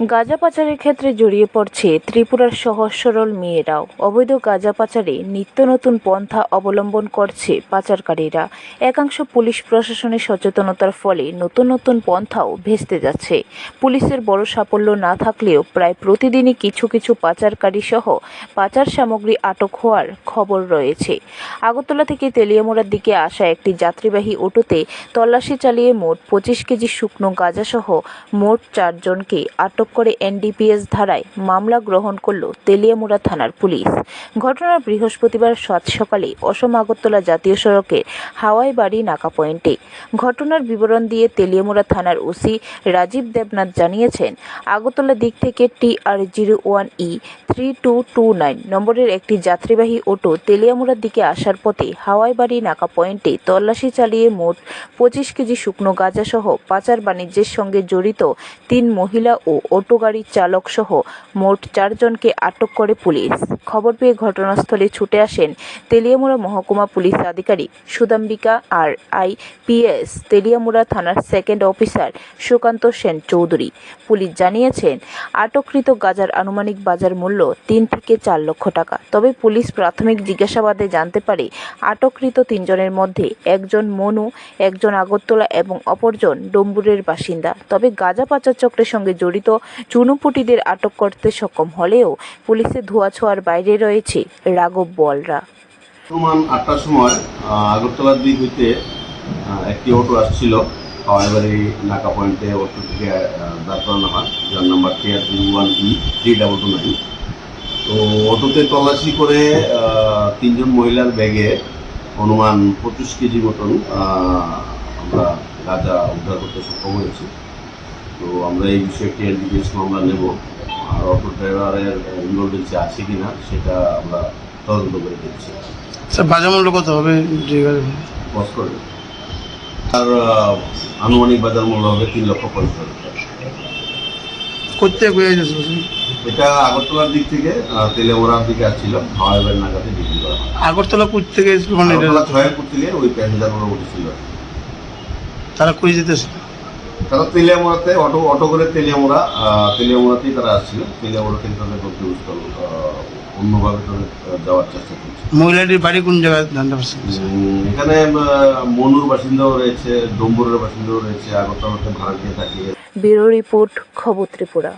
গাঁজা পাচারের ক্ষেত্রে জড়িয়ে পড়ছে ত্রিপুরার সহজ সরল মেয়েরাও। অবৈধ গাঁজা পাচারে নিত্য নতুন পন্থা অবলম্বন করছে পাচারকারীরা। একাংশ পুলিশ প্রশাসনের সচেতনতার ফলে নতুন নতুন পন্থাও ভেস্তে যাচ্ছে। পুলিশের বড় সাফল্য না থাকলেও প্রায় প্রতিদিনই কিছু কিছু পাচারকারী সহ পাচার সামগ্রী আটক হওয়ার খবর রয়েছে। আগরতলা থেকে তেলিয়ামোড়ার দিকে আসা একটি যাত্রীবাহী অটোতে তল্লাশি চালিয়ে মোট পঁচিশ কেজি শুকনো গাঁজাসহ মোট চারজনকে আটক করে এনডিপিএস ধারায় মামলা গ্রহণ করল তেলিয়ামুড়া থানার পুলিশ। ঘটনার বৃহস্পতিবার সাত সকালে অসম আগরতলা জাতীয় সড়কের হাওয়াই বাড়ি নাকা পয়েন্টে ঘটনার বিবরণ দিয়ে তেলিয়ামুড়া থানার ওসি রাজীব দেবনাথ জানিয়েছেন, আগরতলা দিক থেকে T R zero one E three two two nine নম্বরের একটি যাত্রীবাহী অটো তেলিয়ামুড়ার দিকে আসার পথে হাওয়াই বাড়ি নাকা পয়েন্টে তল্লাশি চালিয়ে মোট পঁচিশ কেজি শুকনো গাঁজাসহ পাচার বাণিজ্যের সঙ্গে জড়িত তিন মহিলা ও অটো গাড়ির চালক সহ মোট চারজনকে আটক করে পুলিশ। খবর পেয়ে ঘটনাস্থলে ছুটে আসেন তেলিয়ামুড়া মহকুমা পুলিশ আধিকারিক Sudambika R I P S Teliamura থানার second officer Sukanta Sen Chowdhury. Police জানিয়েছেন, আটককৃত গাজার আনুমানিক বাজার মূল্য তিন থেকে চার লক্ষ টাকা। তবে পুলিশ প্রাথমিক জিজ্ঞাসাবাদে জানতে পারে, আটককৃত তিনজনের মধ্যে একজন মনু, একজন আগরতলা এবং অপরজন ডম্বুরের বাসিন্দা। তবে গাঁজা পাচার চক্রের সঙ্গে জড়িত চুনুপুটিদের আটক করতে সক্ষম হলেও পুলিশের ধোঁয়াছোঁয়ার বাইরে রয়েছে রাঘব বলরা। সমান আটটার সময় আগরতলার দিক হইতে একটি অটো আসছিল হাওয়াইবাড়ি নাকা পয়েন্টে অটো থেকে আহ, দাঁড় করানো হয় যার number T R three one E three double two nine তো অটোতে তল্লাশি করে তিনজন মহিলার ব্যাগে অনুমান পঁচিশ কেজি মতন আমরা গাঁজা উদ্ধার করতে সক্ষম হয়েছি। তো আমরা এই বিষয়ে একটি এনডিপিএস মামলা নেব। অটো ড্রাইভারের ইনভলভেন্সি আছে কি না সেটা আমরা তদন্ত করে দেখছি। স্যার বাজার মূল্য কত হবে? গাড়ি- বস করবে আর আনুমানিক বাজার মূল্য হবে তিন লক্ষ পঞ্চাশ হাজার বলছেন? এটা আগরতলার দিক থেকে তেলেমোড়ার দিকে আসছিল হাওয়াইবার নাগাতে বিক্রি করা আগরতলা কোথ থেকে মানে আগরতলা ছয়েরপুর থেকে ওই প্যাসেঞ্জারগুলো উঠেছিল। তারা কই যেতেছে? তারা তেলিয়ামোড়াতে অটো অটো করে তেলিয়ামোড়া তেলিয়ামোড়াতেই তারা আসছিল। তেলিয়ামোড়া থেকে তাদের গন্তব্যস্থল অন্যভাবে তাদের যাওয়ার চেষ্টা করছে মহিলাটির বাড়ি কোন জায়গায় জানতে পারছেন এখানে মনুর বাসিন্দাও রয়েছে ডম্বুরের বাসিন্দাও রয়েছে আগরতলাতে ভাড়া দিয়ে থাকে ব্যুরো রিপোর্ট খবর ত্রিপুরা।